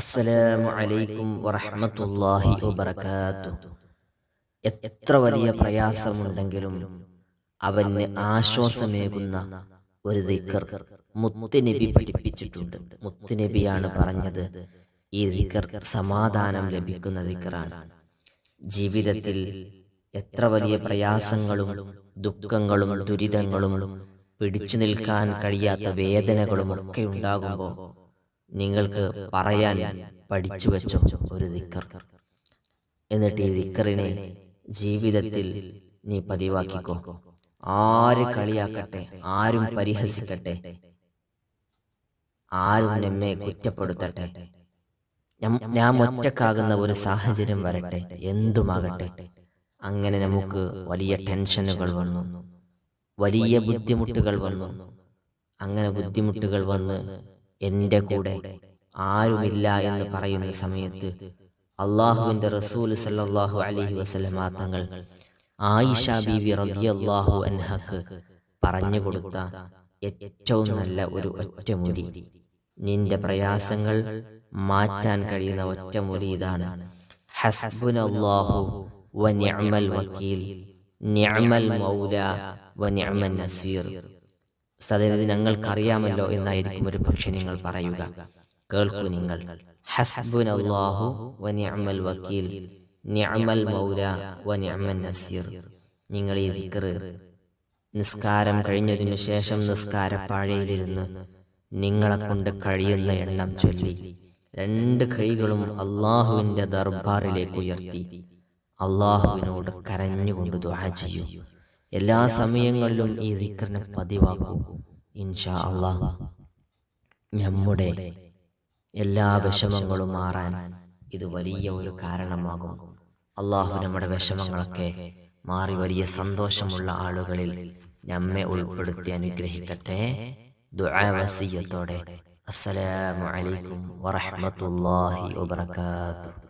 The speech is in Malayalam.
അസ്സലാമു അലൈക്കും വറഹ്മത്തുള്ളാഹി വബറകാതുഹു. എത്ര വലിയ പ്രയാസമുണ്ടെങ്കിലും അവന് ആശ്വാസമേകുന്ന ഒരു ദിക്കർ മുത്തുനബി പഠിപ്പിച്ചിട്ടുണ്ട്. മുത്തുനബിയാണ് പറഞ്ഞത് ഈ ദിക്കർ സമാധാനം ലഭിക്കുന്ന ദിക്കറാണ്. ജീവിതത്തിൽ എത്ര വലിയ പ്രയാസങ്ങളും ദുഃഖങ്ങളും ദുരിതങ്ങളും പിടിച്ചു നിൽക്കാൻ കഴിയാത്ത വേദനകളും ഒക്കെ ഉണ്ടാകുമ്പോൾ നിങ്ങൾക്ക് പറയാൻ പഠിച്ചു വെച്ചോ ഒരു ദിക്കർ. എന്നിട്ട് ഈ ദിക്കറിനെ ജീവിതത്തിൽ നീ പതിവാക്കിക്കോ. ആര് കളിയാക്കട്ടെ ആരും പരിഹസിക്കട്ടെ ആരും നമ്മെ കുറ്റപ്പെടുത്തട്ടെ. ഞാൻ ഒറ്റക്കാകുന്ന ഒരു സാഹചര്യം വരട്ടെ എന്തുമാകട്ടെ. അങ്ങനെ നമുക്ക് വലിയ ടെൻഷനുകൾ വന്നു. വലിയ ബുദ്ധിമുട്ടുകൾ വന്നു. അങ്ങനെ ബുദ്ധിമുട്ടുകൾ വന്ന് എന്റെ കൂടെ ആരുമില്ല എന്ന് പറയുന്ന സമയത്ത് അള്ളാഹുവിന്റെ റസൂൽ സല്ലല്ലാഹു അലൈഹി വസല്ലമ തങ്ങൾ ആയിഷ ബീവി റളിയല്ലാഹു അൻഹക്ക് പറഞ്ഞു കൊടുത്ത ഏറ്റവും നല്ല ഒരു ഒറ്റമൂലി നിന്റെ പ്രയാസങ്ങൾ മാറ്റാൻ കഴിയുന്ന ഒറ്റമൂലി ഇതാണ്. ഹസ്ബുനല്ലാഹു വക്കീൽ. നിഅമൽ മൗല വ നിഅമൻ നസീർ. സദനത് ഞങ്ങൾക്കറിയാമല്ലോ എന്നായിരിക്കും ഒരു പക്ഷെ നിങ്ങൾ പറയുക. കേൾക്കൂ നിങ്ങൾ. ഹസ്ബുനല്ലാഹു വക്കീൽ. നിഅമൽ മൗല നസീർ. നിങ്ങൾ ഈ നിസ്കാരം കഴിഞ്ഞതിനു ശേഷം നിസ്കാരപ്പാഴയിലിരുന്ന് നിങ്ങളെ കൊണ്ട് കഴിയുന്ന എണ്ണം ചൊല്ലി. രണ്ട് കൈകളും അള്ളാഹുവിന്റെ ദർബാറിലേക്ക് ഉയർത്തി. അള്ളാഹുവിനോട് കരഞ്ഞുകൊണ്ട് ദ്വാ ചെയ്യൂ. എല്ലാ സമയങ്ങളിലും ഈ ദിക്റിനെ പതിവാക്കൂ. ഇൻഷാ അള്ളാഹ് നമ്മുടെ എല്ലാ വിഷമങ്ങളും മാറാൻ ഇത് വലിയ ഒരു കാരണമാകും. അള്ളാഹു നമ്മുടെ വിഷമങ്ങളൊക്കെ മാറി വലിയ സന്തോഷമുള്ള ആളുകളിൽ നമ്മെ ഉൾപ്പെടുത്തി അനുഗ്രഹിക്കട്ടെ. ദുആ വസിയത്തോടെ. അസ്സലാമു അലൈക്കും വറഹ്മത്തുള്ളാഹി വബറകാതുഹു.